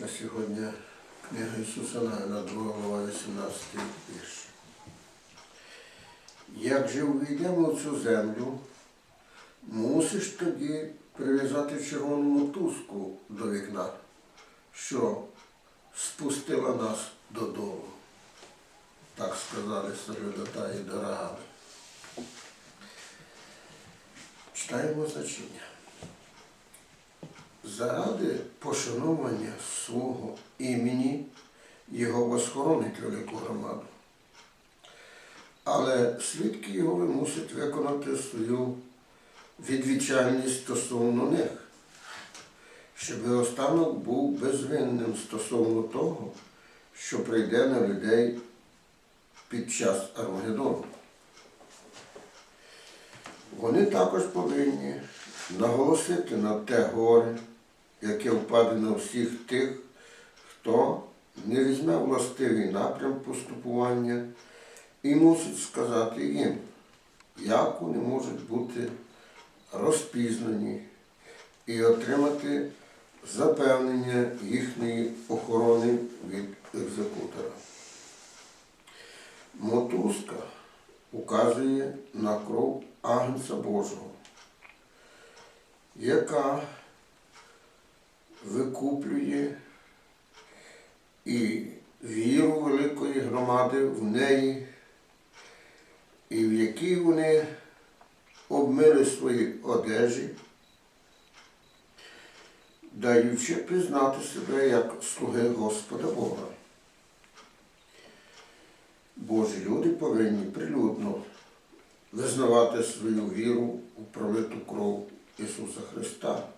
на сьогодні книга Ісуса Навина, 2 глава 18 вірш. Як же увійдемо в цю землю, мусиш тоді прив'язати червону мотузку до вікна, що спустила нас додолу. Так сказали соглядатаї до Рагави. Читаємо значення. Заради пошанування свого імені його восхоронить велику громаду. Але свідки його мусять виконати свою відвічальність стосовно них, щоб останок був безвинним стосовно того, що прийде на людей під час Армагеддону. Вони також повинні наголосити на те горе, яке впаде на всіх тих, хто не візьме властивий напрям поступування і мусить сказати їм, як вони можуть бути розпізнані і отримати запевнення їхньої охорони від екзекутора. Мотузка указує на кров Агнця Божого, яка викуплює і віру великої громади в неї, і в якій вони обмили свої одежі, даючи пізнати себе як слуги Господа Бога. Божі люди повинні прилюдно визнавати свою віру у пролиту кров Ісуса Христа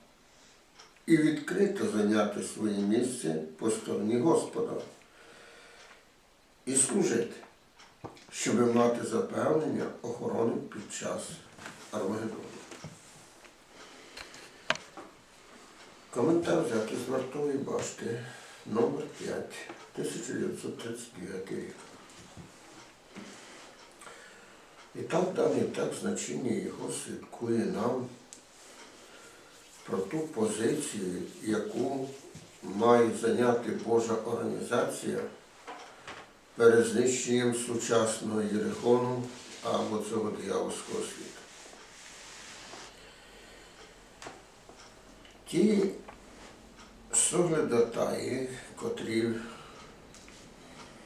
і відкрито зайняти своє місце по стороні Господа і служити, щоб мати запевнення охорони під час Армагеддону. Коментар взяти з вартової башти номер 5 1939 рік. І так даний текст значення його свідкує нам про ту позицію, яку має зайняти Божа організація перед знищенням сучасного Єрихону або цього диявольського світу. Ті соглядатаї, котрі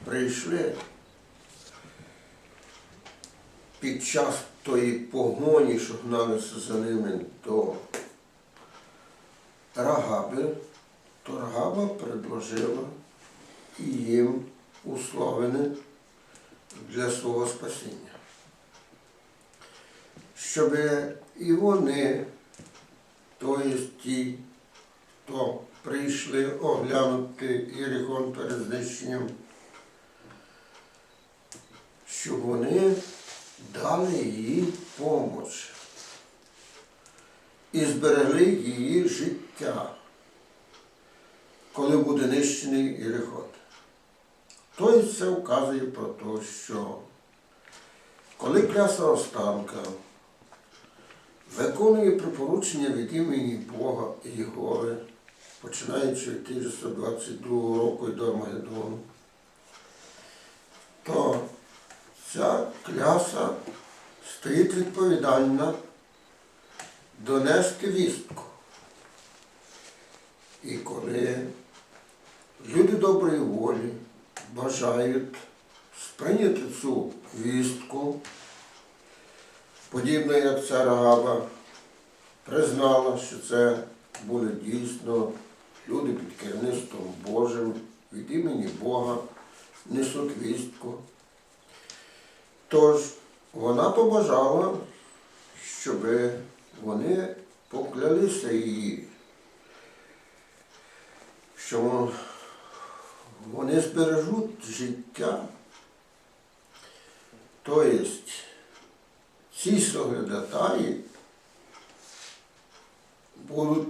прийшли під час тої погоні, що гналися за ними до Рагаби, то Рагаба предложила їм условини для свого спасіння. Щоб і вони, тобто ті, хто прийшли оглянути Єрихон перед знищенням, щоб вони дали їй помоч і зберегли її життя, коли буде нищений Єрихон. Тобто це вказує про те, що коли кляса останка виконує припоручення від імені Бога і Єгови, починаючи від 1922 року і до Армагеддону, то ця кляса стоїть відповідальна донести вістку. І коли люди доброї волі бажають сприйняти цю вістку, подібно як ця Рагаба признала, що це були дійсно люди під керівництвом Божим, від імені Бога несуть вістку. Тож вона побажала, щоб вони поклялися її, що вони збережуть життя. Тобто ці соглядатаї будуть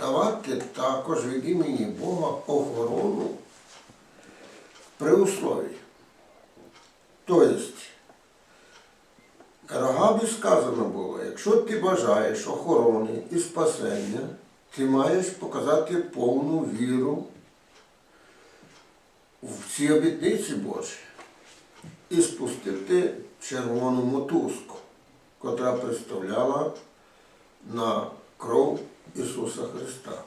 давати також від імені Бога охорону при услові. Тобто, Рагабі сказано було, якщо ти бажаєш охорони і спасення, ти маєш показати повну віру в ці обітниці Божі і спустити червону мотузку, котра представляла на кров Ісуса Христа.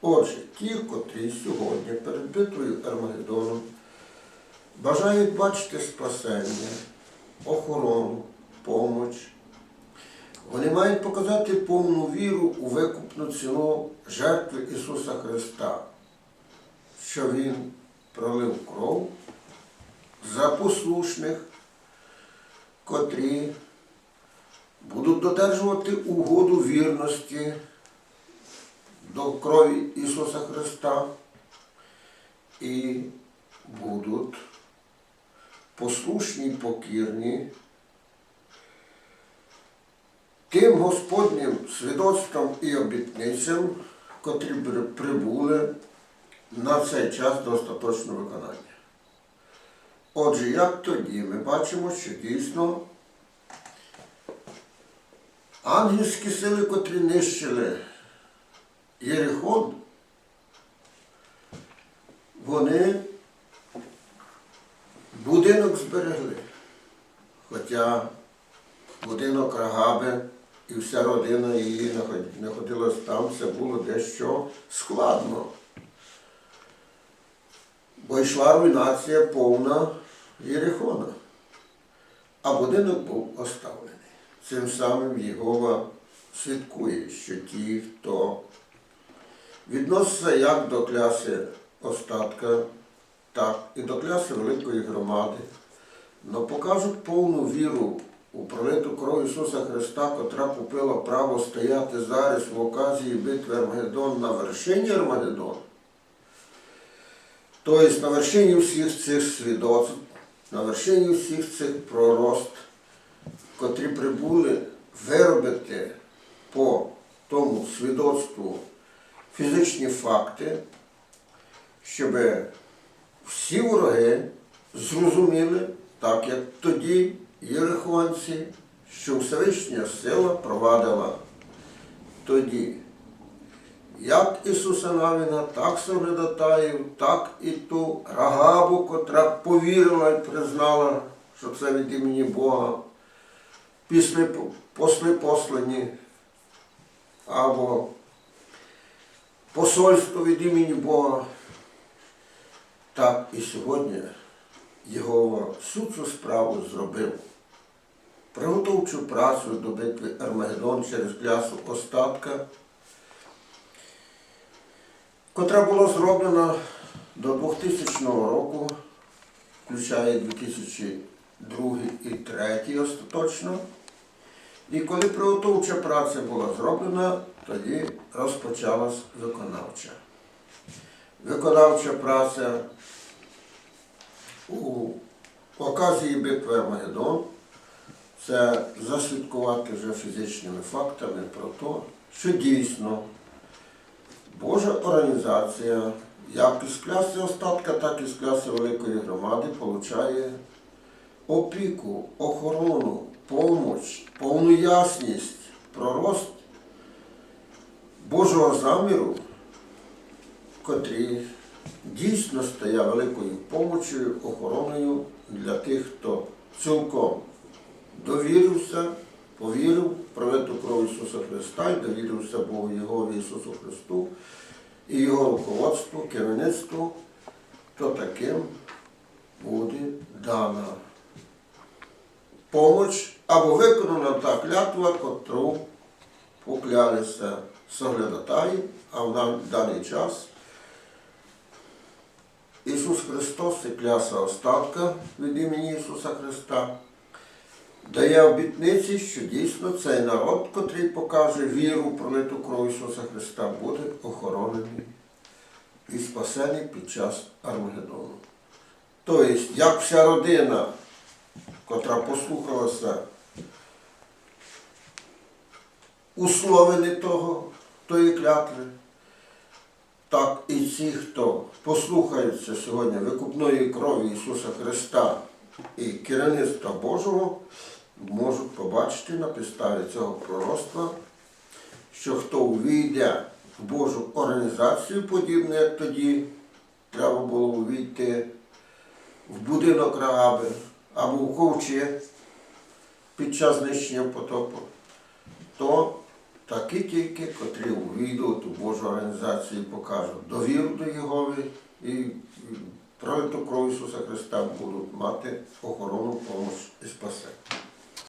Отже, ті, котрі сьогодні перед битвою Армагеддоном бажають бачити спасення, охорону, помоч, вони мають показати повну віру у викупну ціну жертви Ісуса Христа, що Він пролив кров за послушних, котрі будуть додержувати угоду вірності до крові Ісуса Христа і будуть послушні, покірні тим Господнім свідоцтвом і обітницям, котрі прибули на цей час до остаточного виконання. Отже, як тоді ми бачимо, що дійсно ангельські сили, котрі нищили Єрихон, вони будинок зберегли. Хоча будинок Рагаби і вся родина її наход- знаходилась там, це було дещо складно. Бо йшла руйнація повна Єрихона, а будинок був оставлений. Цим самим Єгова свідкує, що ті, хто відноситься як до кляси остатка, так і до кляси великої громади, но покажуть повну віру у пролиту кров Ісуса Христа, котра купила право стояти зараз в оказії битви Армагеддон на вершині Армагеддону. Тобто на вершині всіх цих свідоцтв, на вершині всіх цих пророст, котрі прибули виробити по тому свідоцтву фізичні факти, щоб всі вороги зрозуміли, так як тоді єрихонці, що Всевишня сила провадила тоді як Ісуса Навіна, так Соглядатаїв, так і ту Рагабу, котра повірила і признала, що це від імені Бога, після послані або посольство від імені Бога. Так і сьогодні Єгова всю цю справу зробив. Приготовчу працю до битви Армагеддон через клясу остатка котра була зроблена до 2000 року, включає 2002 і 2003 остаточно. І коли приготовча праця була зроблена, тоді розпочалась виконавча. Виконавча праця у оказії битви Армагеддон це заслідкувати вже фізичними фактами про те, що дійсно Божа організація, як із кляси остатка, так і з кляси великої громади, получає опіку, охорону, помоч, повну ясність, пророст Божого заміру, котрий дійсно стає великою помочою, охороною для тих, хто цілком довірився, повірив в пролиту кров Ісуса Христа і довірився Богу Його Ісусу Христу і Його руководству, керівництву, то таким буде дана помоч або виконана та клятва, котру поклялися соглядатаї, а в дан- даний час Ісус Христос це кляса остатка від імені Ісуса Христа дає обітниці, що дійсно цей народ, котрий покаже віру в пролиту кров Ісуса Христа, буде охоронений і спасений під час Армагеддону. Тобто, як вся родина, котра послухалася условини того, тої клятви, так і ті, хто послухаються сьогодні викупної крові Ісуса Христа і керівництва Божого, можуть побачити на підставі цього пророцтва, що хто увійде в Божу організацію, подібне, як тоді треба було увійти в будинок Рагаби або в ковчег під час знищення потопу, то такі тільки, котрі увійдуть у Божу організацію і покажуть довіру до Єгови і пролиту кров Ісуса Христа будуть мати охорону, помощ і спасення.